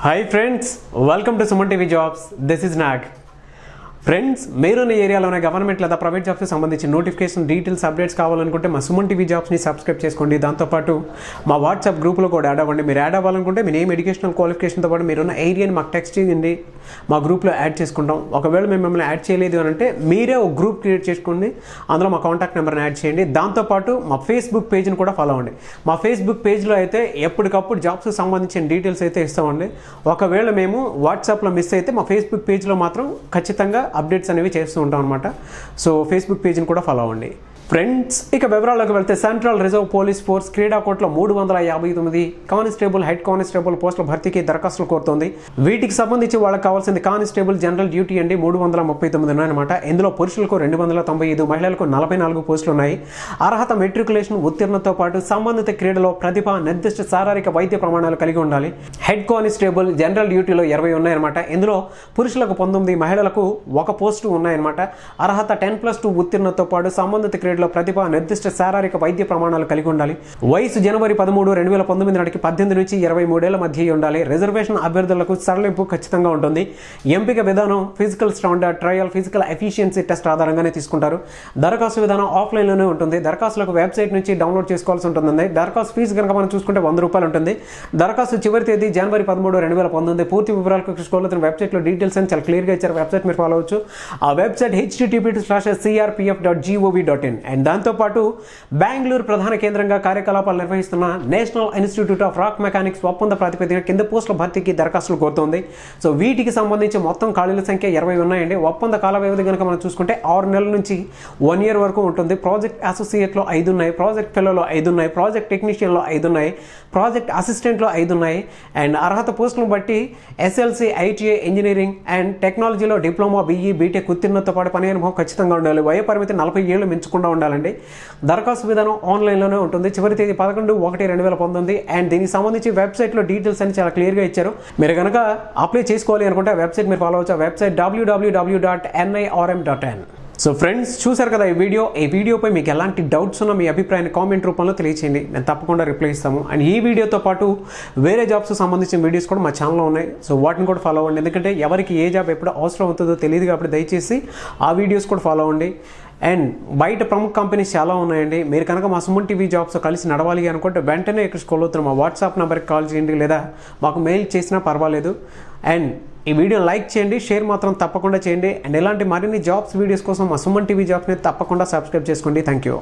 Hi friends, welcome to Suman TV Jobs. This is Nag. Friends మీరున్న ఏరియాలోనే government లేదా private జాబ్స్కి సంబంధించిన నోటిఫికేషన్ డీటెయిల్స్ అప్డేట్స్ కావాలనుకుంటే మా సుమన్ టీవీ జాబ్స్ని సబ్స్క్రైబ్ చేసుకోండి. దాంతోపాటు మా వాట్సాప్ గ్రూప్లో కూడా యాడ్ అవ్వండి. మీరు యాడ్ అవ్వాలనుకుంటే మీ నేమ్ ఎడ్యుకేషనల్ క్వాలిఫికేషన్తో పాటు మీరున్న ఏరియాని మాకు టెక్స్ట్ చేయండి. మా గ్రూప్లో యాడ్ చేసుకుంటాం. ఒకవేళ మేము మిమ్మల్ని యాడ్ చేయలేదు అని అంటే మీరే ఒక గ్రూప్ క్రియేట్ చేసుకోండి. అందులో మా కాంటాక్ట్ నెంబర్ని యాడ్ చేయండి. దాంతోపాటు మా ఫేస్బుక్ పేజ్ని కూడా ఫాలో అవ్వండి. మా ఫేస్బుక్ పేజ్లో అయితే ఎప్పటికప్పుడు జాబ్స్కి సంబంధించిన డీటెయిల్స్ అయితే ఇస్తామండి. ఒకవేళ మేము వాట్సాప్లో మిస్ అయితే మా ఫేస్బుక్ పేజ్లో మాత్రం ఖచ్చితంగా అప్డేట్స్ అనేవి చేస్తూ ఉంటాం అనమాట సో ఫేస్బుక్ పేజ్ని కూడా ఫాలో అవ్వండి. ఫ్రెండ్స్ ఇక వివరాల్లోకి వెళ్తే సెంట్రల్ రిజర్వ్ పోలీస్ ఫోర్స్ క్రీడాకోట్లో మూడు వందల యాభై తొమ్మిది కానిస్టేబుల్ హెడ్ కానిస్టేబుల్ పోస్టుల భర్తీకి దరఖాస్తులు కోరుతోంది. వీటికి సంబంధించి వాళ్ళకి కావాల్సింది కానిస్టేబుల్ జనరల్ డ్యూటీ అండి మూడు వందల ముప్పై తొమ్మిది ఉన్నాయన్నమాట. ఇందులో పురుషులకు రెండు వందల తొంభై ఐదు మహిళలకు నలభై నాలుగు పోస్టులు ఉన్నాయి అర్హత మెట్రికులేషన్ ఉత్తీర్ణతో పాటు సంబంధిత క్రీడలో ప్రతిభ నిర్దిష్ట శారీరక వైద్య ప్రమాణాలు కలిగి ఉండాలి. హెడ్ కానిస్టేబుల్ జనరల్ డ్యూటీలో ఇరవై ఉన్నాయన్నమాట. ఇందులో పురుషులకు పంతొమ్మిది మహిళలకు ఒక పోస్టు ఉన్నాయన్నమాట. అర్హత టెన్ ప్లస్ టూ ఉత్తీర్ణతో పాటు సంబంధిత క్రీడ క్రీడలో ప్రతిభ నిర్దిష్ట శారీరక వైద్య ప్రమాణాలు కలిగి ఉండాలి. వయసు జనవరి పదమూడు రెండు వేల పంతొమ్మిది నాటికి పద్దెనిమిది నుంచి ఇరవై మూడేళ్ళ మధ్య ఉండాలి. రిజర్వేషన్ అభ్యర్థులకు సడలింపు ఖచ్చితంగా ఉంటుంది. ఎంపిక విధానం physical standard trial physical efficiency test ఆధారంగానే తీసుకుంటారు. దరఖాస్తు విధానం ఆఫ్లైన్లోనే ఉంటుంది. దరఖాస్తులకు వెబ్సైట్ నుంచి డౌన్లోడ్ చేసుకోవాల్సి ఉంటుంది దరఖాస్తు ఫీజు కనుక మనం చూసుకుంటే వంద రూపాయలు ఉంటుంది. దరఖాస్తు చివరి తేదీ జనవరి పదమూడు రెండు వేల పంతొమ్మిది. పూర్తి వివరాలకు చూసుకోవాలి వెబ్సైట్లో డీటెయిల్స్ అని చాలా క్లియర్గా ఇచ్చారు. వెబ్సైట్ మీరు ఫాలో అవచ్చు ఆ website HTTP slash CRPF dot GOV dot in and దాంతోపాటు బెంగళూరు ప్రధాన కేంద్రంగా కార్యకలాపాలు నిర్వహిస్తున్న national institute of rock mechanics ఒప్పంద ప్రాతిపదిక కింద పోస్టుల భర్తీకి దరఖాస్తులు కోరుతోంది. సో వీటికి సంబంధించి మొత్తం ఖాళీల సంఖ్య ఇరవై ఉన్నాయండి. ఒప్పంద కాల వ్యవధి కనుక మనం చూసుకుంటే ఆరు నెలల నుంచి వన్ ఇయర్ వరకు ఉంటుంది. ప్రాజెక్ట్ అసోసియేట్లో ఐదు ఉన్నాయి. ప్రాజెక్ట్ ఫెలోలో ఐదు ఉన్నాయి. ప్రాజెక్ట్ టెక్నీషియన్లో ఐదు ఉన్నాయి. ప్రాజెక్ట్ అసిస్టెంట్లో ఐదు ఉన్నాయి. అండ్ అర్హత పోస్టులను బట్టి ఎస్ఎల్సి ఐటీఐ ఇంజనీరింగ్ అండ్ టెక్నాలజీలో డిప్లొమా బీఈ బీటెక్ ఉత్తీర్ణతో పాటు పని అనుభవం ఖచ్చితంగా ఉండాలి. వయ పరిమితి నలభై ఏళ్ళు మించకుండా ఉండాలండి. దరఖాస్తు విధానం ఆన్లైన్లోనే ఉంటుంది. చివరి తేదీ పదకొండు ఒకటి రెండు వేల పంతొమ్మిది. అండ్ దీనికి సంబంధించి వెబ్సైట్లో డీటెయిల్స్ అని చాలా క్లియర్గా ఇచ్చారు. మీరు కనుక అప్లై చేసుకోవాలి అనుకుంటే ఆ వెబ్సైట్ మీరు ఫాలో అవచ్చు ఆ website WWW dot NIRM dot in so friends చూసారు కదా ఈ వీడియో? ఈ వీడియోపై మీకు ఎలాంటి డౌట్స్ ఉన్నా మీ అభిప్రాయాన్ని కామెంట్ రూపంలో తెలియచేయండి. నేను తప్పకుండా రిప్లై ఇస్తాము. అండ్ ఈ వీడియోతో పాటు వేరే జాబ్స్ సంబంధించిన వీడియోస్ కూడా మా ఛానల్లో ఉన్నాయి. సో వాటిని కూడా ఫాలో అవ్వండి. ఎందుకంటే ఎవరికి ఏ జాబ్ ఎప్పుడు అవసరం అవుతుందో తెలియదు కాబట్టి దయచేసి ఆ వీడియోస్ కూడా ఫాలో అవ్వండి. అండ్ బయట ప్రముఖ కంపెనీస్ చాలా ఉన్నాయండి. మీరు కనుక మా సుమన్ టీవీ జాబ్స్ కలిసి నడవాలి అనుకుంటే వెంటనే ఇక్కడ స్కూల్ అవుతున్న మా వాట్సాప్ నెంబర్కి కాల్ చేయండి లేదా మాకు మెయిల్ చేసినా పర్వాలేదు. అండ్ ఈ వీడియో లైక్ చేయండి షేర్ మాత్రం తప్పకుండా చేయండి. అండ్ ఇలాంటి మరిన్ని జాబ్స్ వీడియోస్ కోసం మా సుమన్ టీవీ జాబ్స్ని తప్పకుండా సబ్స్క్రైబ్ చేసుకోండి. Thank you.